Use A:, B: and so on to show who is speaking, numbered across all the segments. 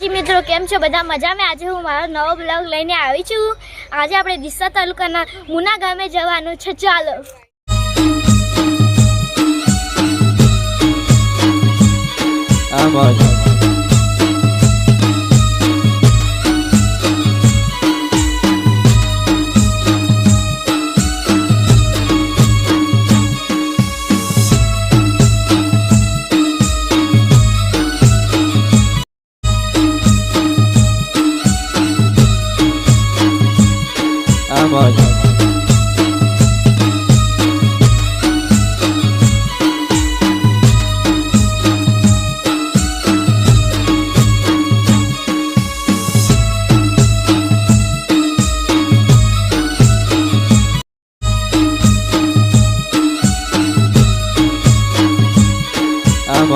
A: જી મિત્રો, કેમ છો? બધા મજામાં? આજે હું મારો નવો બ્લોગ લઈને આવી છું. આજે આપણે ડીસા તાલુકાના મુના ગામે જવાનું છે. ચાલો.
B: આમાં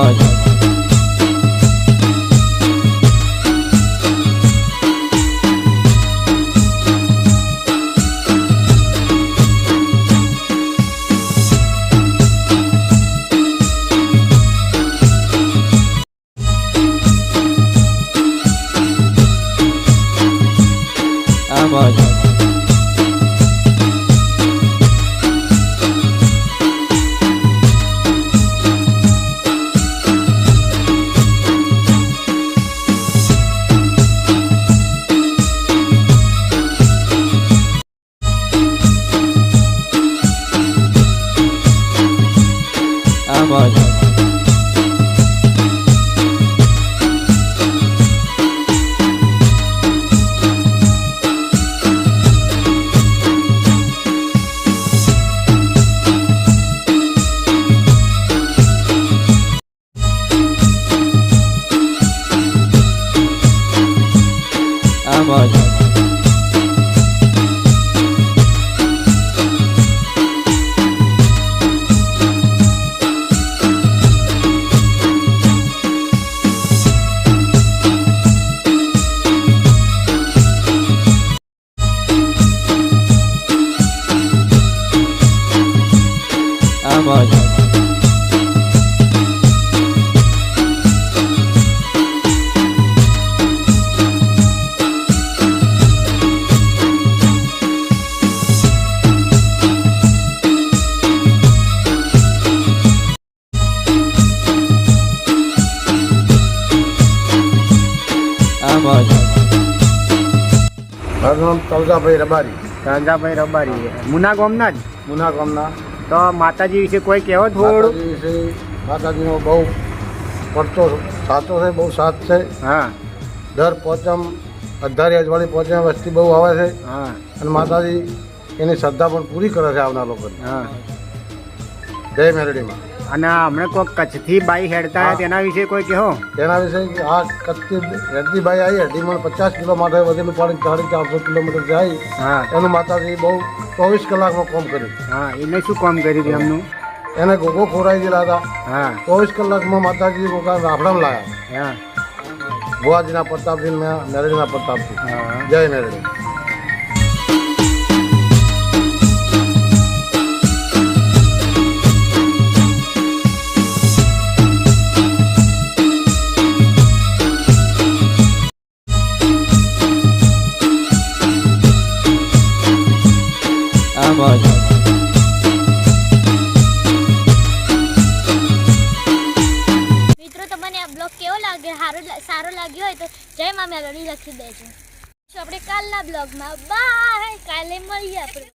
B: મોજ Bye. બાજુ આ બાજુ
C: મારું નામ રબારી.
D: રાજાભાઈ રબારી. મુના ગામના જ?
C: મુના ગામના.
D: તો માતાજી વિશે કોઈ કહેવો થોડું
C: માતાજીનો બહુ પડતો સાચો છે બહુ સાથ છે.
D: હા.
C: દર પોચમ અઢારી અજવાળી પોચમ વસ્તી બહુ આવે છે.
D: હા.
C: અને માતાજી એની શ્રદ્ધા પણ પૂરી કરે છે આવનાર લોકોને.
D: હા.
C: જય મેરડીમાં.
D: અને હમણાં કોઈ કચ્છથી બાઈ હેડતા
C: હા.
D: તેના વિશે કોઈ કહો.
C: તેના વિશે આ કચ્છી બાઈ આવી હરડીમાં પચાસ કિલો માટે વધેલું પાણી સાડી ચારસો કિલોમીટર જાય.
D: હા.
C: એનું માતાજી બહુ ચોવીસ કલાકમાં કામ કર્યું.
D: હા એને શું કામ કર્યું હતું એમનું?
C: એને ગોગો ખોરાઈ ગયેલા હતા.
D: હા.
C: ચોવીસ કલાકમાં માતાજી ગોગા રાફડામાં લાયા.
D: હા.
C: ભુવાજીના પ્રતાપથી મેં મેરડીના પ્રતાપથી.
D: હા.
C: જય મેરડી
B: આમાં જ.
A: મિત્રો, તમને આ બ્લોગ કેવો લાગ્યો સારો સારો લાગ્યો હોય તો જય મા મેલડી લખી દેજો. આપણે કાલના બ્લોગમાં બાય. કાલે મળીએ આપણે.